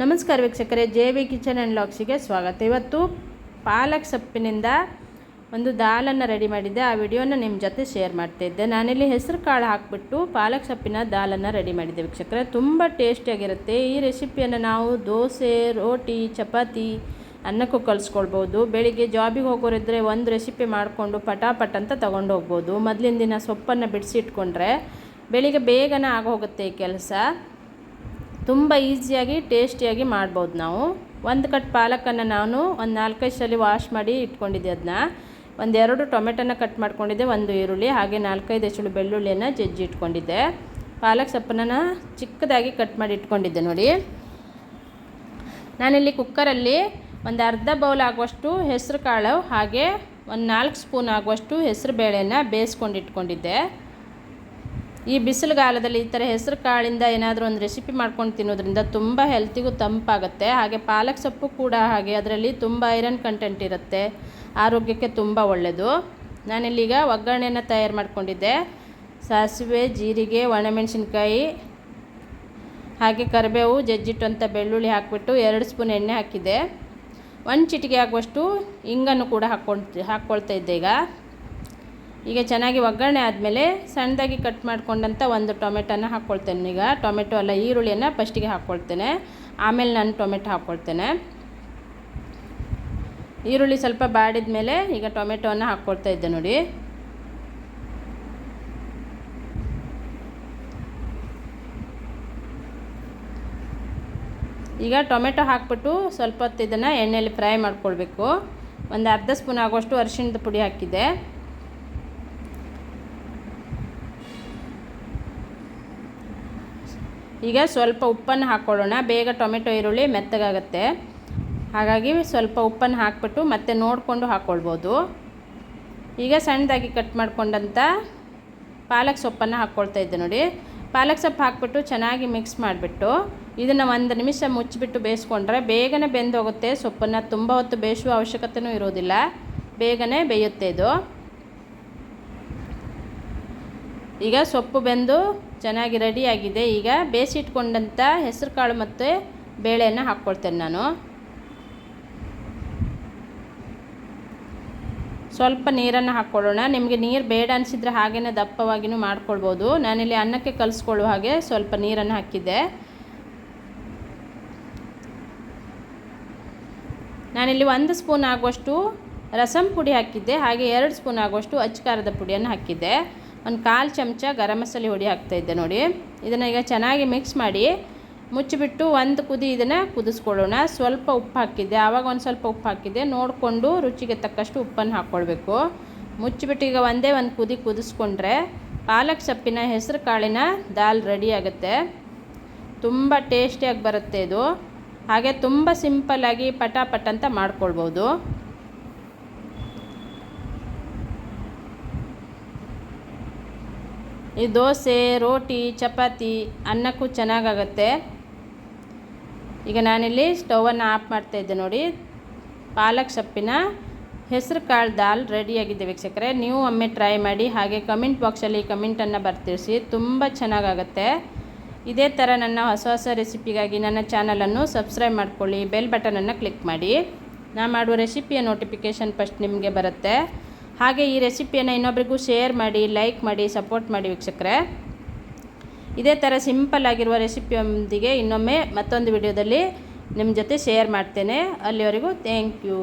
ನಮಸ್ಕಾರ ವೀಕ್ಷಕರೇ J V kitchen and ಲಾಕ್ಸಿಗೆ ಸ್ವಾಗತ. ಇವತ್ತು ಪಾಲಕ್ ಸೊಪ್ಪಿನಿಂದ ಒಂದು ದಾಲನ್ನು ರೆಡಿ ಮಾಡಿದ್ದೆ. ಆ ವಿಡಿಯೋನ ನಿಮ್ಮ ಜೊತೆ ಶೇರ್ ಮಾಡ್ತಾಯಿದ್ದೆ ನಾನಿಲ್ಲಿ ಹೆಸರು ಕಾಳು ಹಾಕಿಬಿಟ್ಟು ಪಾಲಕ್ ಸೊಪ್ಪಿನ ದಾಲನ್ನು ರೆಡಿ ಮಾಡಿದ್ದೆ ವೀಕ್ಷಕರೇ. ತುಂಬ ಟೇಸ್ಟಿಯಾಗಿರುತ್ತೆ. ಈ ರೆಸಿಪಿಯನ್ನು ನಾವು ದೋಸೆ, ರೋಟಿ, ಚಪಾತಿ ಅನ್ನಕ್ಕೂ ಕಲಿಸ್ಕೊಳ್ಬೋದು. ಬೆಳಿಗ್ಗೆ ಜಾಬಿಗೆ ಹೋಗೋರಿದ್ದರೆ ಒಂದು ರೆಸಿಪಿ ಮಾಡಿಕೊಂಡು ಪಟಾಪಟ್ ಅಂತ ತೊಗೊಂಡು ಹೋಗ್ಬೋದು. ಮೊದಲಿನ ದಿನ ಸೊಪ್ಪನ್ನು ಬಿಡಿಸಿ ಇಟ್ಕೊಂಡ್ರೆ ಬೆಳಿಗ್ಗೆ ಬೇಗನೆ ಆಗೋಗುತ್ತೆ ಈ ಕೆಲಸ. ತುಂಬ ಈಸಿಯಾಗಿ, ಟೇಸ್ಟಿಯಾಗಿ ಮಾಡ್ಬೋದು ನಾವು. ಒಂದು ಕಟ್ ಪಾಲಕನ್ನು ನಾನು ಒಂದು ನಾಲ್ಕೈದು ಸಲ ವಾಶ್ ಮಾಡಿ ಇಟ್ಕೊಂಡಿದ್ದೆ ಅದನ್ನ ಒಂದೆರಡು ಟೊಮೆಟೊನ ಕಟ್ ಮಾಡ್ಕೊಂಡಿದ್ದೆ, ಒಂದು ಈರುಳ್ಳಿ, ಹಾಗೆ ನಾಲ್ಕೈದು ಎಸಳು ಬೆಳ್ಳುಳ್ಳಿಯನ್ನು ಜಜ್ಜಿ ಇಟ್ಕೊಂಡಿದ್ದೆ. ಪಾಲಕ್ ಸೊಪ್ಪನ್ನ ಚಿಕ್ಕದಾಗಿ ಕಟ್ ಮಾಡಿ ಇಟ್ಕೊಂಡಿದ್ದೆ ನೋಡಿ. ನಾನಿಲ್ಲಿ ಕುಕ್ಕರಲ್ಲಿ ಒಂದು ಅರ್ಧ ಬೌಲ್ ಆಗುವಷ್ಟು ಹೆಸರು ಕಾಳು ಹಾಗೆ ಒಂದು ನಾಲ್ಕು ಸ್ಪೂನ್ ಆಗುವಷ್ಟು ಹೆಸರು ಬೇಳೆನ ಬೇಯಿಸ್ಕೊಂಡು ಇಟ್ಕೊಂಡಿದ್ದೆ. ಈ ಬಿಸಿಲುಗಾಲದಲ್ಲಿ ಈ ಥರ ಹೆಸರು ಕಾಳಿಂದ ಏನಾದರೂ ಒಂದು ರೆಸಿಪಿ ಮಾಡ್ಕೊಂಡು ತಿನ್ನೋದ್ರಿಂದ ತುಂಬ ಹೆಲ್ತಿಗೂ ತಂಪಾಗುತ್ತೆ. ಹಾಗೆ ಪಾಲಕ್ ಸೊಪ್ಪು ಕೂಡ ಹಾಗೆ ಅದರಲ್ಲಿ ತುಂಬ ಐರನ್ ಕಂಟೆಂಟ್ ಇರುತ್ತೆ. ಆರೋಗ್ಯಕ್ಕೆ ತುಂಬ ಒಳ್ಳೆಯದು ನಾನಿಲ್ಲೀಗ ಒಗ್ಗರಣೆಯನ್ನು ತಯಾರು ಮಾಡ್ಕೊಂಡಿದ್ದೆ. ಸಾಸಿವೆ, ಜೀರಿಗೆ, ಒಣಮೆಣಸಿನ್ಕಾಯಿ, ಹಾಗೆ ಕರಿಬೇವು ಜಜ್ಜಿಟ್ಟಂಥ ಬೆಳ್ಳುಳ್ಳಿ ಹಾಕಿಬಿಟ್ಟು ಎರಡು ಸ್ಪೂನ್ ಎಣ್ಣೆ ಹಾಕಿದ್ದೆ. ಒಂದು ಚಿಟಿಕೆ ಆಗುವಷ್ಟು ಇಂಗನ್ನು ಕೂಡ ಹಾಕ್ಕೊಂಡು, ಹಾಕ್ಕೊಳ್ತಾ ಇದ್ದೆ ಈಗ. ಈಗ ಚೆನ್ನಾಗಿ ಒಗ್ಗರಣೆ ಆದಮೇಲೆ ಸಣ್ಣದಾಗಿ ಕಟ್ ಮಾಡ್ಕೊಂಡಂಥ ಒಂದು ಟೊಮೆಟೋನ ಹಾಕ್ಕೊಳ್ತೇನೆ. ಈಗ ಟೊಮೆಟೊ ಅಲ್ಲ, ಈರುಳ್ಳಿಯನ್ನು ಫಸ್ಟಿಗೆ ಹಾಕ್ಕೊಳ್ತೇನೆ. ಆಮೇಲೆ ನಾನು ಟೊಮೆಟೊ ಹಾಕ್ಕೊಳ್ತೇನೆ. ಈರುಳ್ಳಿ ಸ್ವಲ್ಪ ಬಾಡಿದ ಮೇಲೆ ಈಗ ಟೊಮೆಟೊವನ್ನು ಹಾಕ್ಕೊಳ್ತಾ ಇದ್ದೆ ನೋಡಿ. ಈಗ ಟೊಮೆಟೊ ಹಾಕ್ಬಿಟ್ಟು ಸ್ವಲ್ಪ ಹೊತ್ತು ಇದನ್ನು ಎಣ್ಣೆಯಲ್ಲಿ ಫ್ರೈ ಮಾಡ್ಕೊಳ್ಬೇಕು. ಒಂದು ಅರ್ಧ ಸ್ಪೂನ್ ಆಗೋಷ್ಟು ಅರಿಶಿಣದ ಪುಡಿ ಹಾಕಿದ್ದೆ. ಈಗ ಸ್ವಲ್ಪ ಉಪ್ಪನ್ನು ಹಾಕ್ಕೊಳ್ಳೋಣ. ಬೇಗ ಟೊಮೆಟೊ, ಈರುಳ್ಳಿ ಮೆತ್ತಗಾಗುತ್ತೆ. ಹಾಗಾಗಿ ಸ್ವಲ್ಪ ಉಪ್ಪನ್ನು ಹಾಕ್ಬಿಟ್ಟು ಮತ್ತೆ ನೋಡಿಕೊಂಡು ಹಾಕ್ಕೊಳ್ಬೋದು. ಈಗ ಸಣ್ಣದಾಗಿ ಕಟ್ ಮಾಡ್ಕೊಂಡಂಥ ಪಾಲಕ್ ಸೊಪ್ಪನ್ನು ಹಾಕ್ಕೊಳ್ತಾ ಇದ್ದೆ ನೋಡಿ. ಪಾಲಕ್ ಸೊಪ್ಪು ಹಾಕ್ಬಿಟ್ಟು ಚೆನ್ನಾಗಿ ಮಿಕ್ಸ್ ಮಾಡಿಬಿಟ್ಟು ಇದನ್ನು ಒಂದು ನಿಮಿಷ ಮುಚ್ಚಿಬಿಟ್ಟು ಬೇಯಿಸ್ಕೊಂಡ್ರೆ ಬೇಗನೆ ಬೆಂದೋಗುತ್ತೆ. ಸೊಪ್ಪನ್ನು ತುಂಬ ಹೊತ್ತು ಬೇಯಿಸುವ ಅವಶ್ಯಕತೆಯೂ ಇರೋದಿಲ್ಲ. ಬೇಗನೆ ಬೇಯುತ್ತೆ ಇದು. ಈಗ ಸೊಪ್ಪು ಬೆಂದು ಚೆನ್ನಾಗಿ ರೆಡಿಯಾಗಿದೆ ಈಗ ಬೇಯಿಸಿಟ್ಕೊಂಡಂಥ ಹೆಸರು ಕಾಳು ಮತ್ತು ಬೇಳೆಯನ್ನು ಹಾಕ್ಕೊಳ್ತೇನೆ ನಾನು. ಸ್ವಲ್ಪ ನೀರನ್ನು ಹಾಕ್ಕೊಳ್ಳೋಣ. ನಿಮಗೆ ನೀರು ಬೇಡ ಅನಿಸಿದ್ರೆ ಹಾಗೇ ದಪ್ಪವಾಗಿಯೂ ಮಾಡ್ಕೊಳ್ಬೋದು. ನಾನಿಲ್ಲಿ ಅನ್ನಕ್ಕೆ ಕಲಿಸ್ಕೊಳ್ಳುವ ಹಾಗೆ ಸ್ವಲ್ಪ ನೀರನ್ನು ಹಾಕಿದ್ದೆ. ನಾನಿಲ್ಲಿ ಒಂದು ಸ್ಪೂನ್ ಆಗುವಷ್ಟು ರಸಂ ಪುಡಿ ಹಾಕಿದ್ದೆ. ಹಾಗೆ ಎರಡು ಸ್ಪೂನ್ ಆಗುವಷ್ಟು ಅಚ್ಚಕಾರದ ಪುಡಿಯನ್ನು ಹಾಕಿದ್ದೆ. ಒಂದು ಕಾಲು ಚಮಚ ಗರಂ ಮಸಾಲೆ ಹುಡಿ ಹಾಕ್ತಾಯಿದ್ದೆ ನೋಡಿ. ಇದನ್ನು ಈಗ ಚೆನ್ನಾಗಿ ಮಿಕ್ಸ್ ಮಾಡಿ ಮುಚ್ಚಿಬಿಟ್ಟು ಒಂದು ಕುದಿ ಇದನ್ನು ಕುದಿಸ್ಕೊಳ್ಳೋಣ. ಸ್ವಲ್ಪ ಉಪ್ಪು ಹಾಕಿದ್ದೆ. ಆವಾಗ ಒಂದು ಸ್ವಲ್ಪ ಉಪ್ಪು ಹಾಕಿದ್ದೆ. ನೋಡಿಕೊಂಡು ರುಚಿಗೆ ತಕ್ಕಷ್ಟು ಉಪ್ಪನ್ನು ಹಾಕ್ಕೊಳ್ಬೇಕು. ಮುಚ್ಚಿಬಿಟ್ಟು ಈಗ ಒಂದೇ ಒಂದು ಕುದಿ ಕುದಿಸ್ಕೊಂಡ್ರೆ ಪಾಲಕ್ ಸೊಪ್ಪಿನ ಹೆಸರು ಕಾಳಿನ ದಾಲ್ ರೆಡಿ ಆಗುತ್ತೆ. ತುಂಬ ಟೇಸ್ಟಿಯಾಗಿ ಬರುತ್ತೆ ಇದು. ಹಾಗೆ ತುಂಬ ಸಿಂಪಲ್ಲಾಗಿ ಪಟಾಪಟ್ ಅಂತ ಮಾಡ್ಕೊಳ್ಬೋದು. ಈ ದೋಸೆ, ರೋಟಿ, ಚಪಾತಿ ಅನ್ನಕ್ಕೂ ಚೆನ್ನಾಗಾಗತ್ತೆ. ಈಗ ನಾನಿಲ್ಲಿ ಸ್ಟವನ್ನು ಆಫ್ ಮಾಡ್ತಾಯಿದ್ದೆ ನೋಡಿ. ಪಾಲಕ್ ಸೊಪ್ಪಿನ ಹೆಸರು ಕಾಳು ದಾಲ್ ರೆಡಿಯಾಗಿದೆ ವೀಕ್ಷಕರೇ. ನೀವು ಒಮ್ಮೆ ಟ್ರೈ ಮಾಡಿ ಹಾಗೆ ಕಮೆಂಟ್ ಬಾಕ್ಸಲ್ಲಿ ಕಮೆಂಟನ್ನು ಬರ್ತಿರಿಸಿ, ತುಂಬ ಚೆನ್ನಾಗಾಗತ್ತೆ. ಇದೇ ಥರ ನನ್ನ ಹೊಸ ಹೊಸ ರೆಸಿಪಿಗಾಗಿ ನನ್ನ ಚಾನಲನ್ನು ಸಬ್ಸ್ಕ್ರೈಬ್ ಮಾಡ್ಕೊಳ್ಳಿ ಬೆಲ್ ಬಟನನ್ನು ಕ್ಲಿಕ್ ಮಾಡಿ. ನಾನು ಮಾಡುವ ರೆಸಿಪಿಯ ನೋಟಿಫಿಕೇಷನ್ ಫಸ್ಟ್ ನಿಮಗೆ ಬರುತ್ತೆ. ಹಾಗೆ ಈ ರೆಸಿಪಿಯನ್ನು ಇನ್ನೊಬ್ರಿಗೂ ಶೇರ್ ಮಾಡಿ, ಲೈಕ್ ಮಾಡಿ, ಸಪೋರ್ಟ್ ಮಾಡಿ ವೀಕ್ಷಕರೇ. ಇದೇ ಥರ ಸಿಂಪಲ್ ಆಗಿರುವ ರೆಸಿಪಿಯೊಂದಿಗೆ ಇನ್ನೊಮ್ಮೆ ಮತ್ತೊಂದು ವಿಡಿಯೋದಲ್ಲಿ ನಿಮ್ಮ ಜೊತೆ ಶೇರ್ ಮಾಡ್ತೇನೆ. ಅಲ್ಲಿವರೆಗೂ ಥ್ಯಾಂಕ್ ಯು.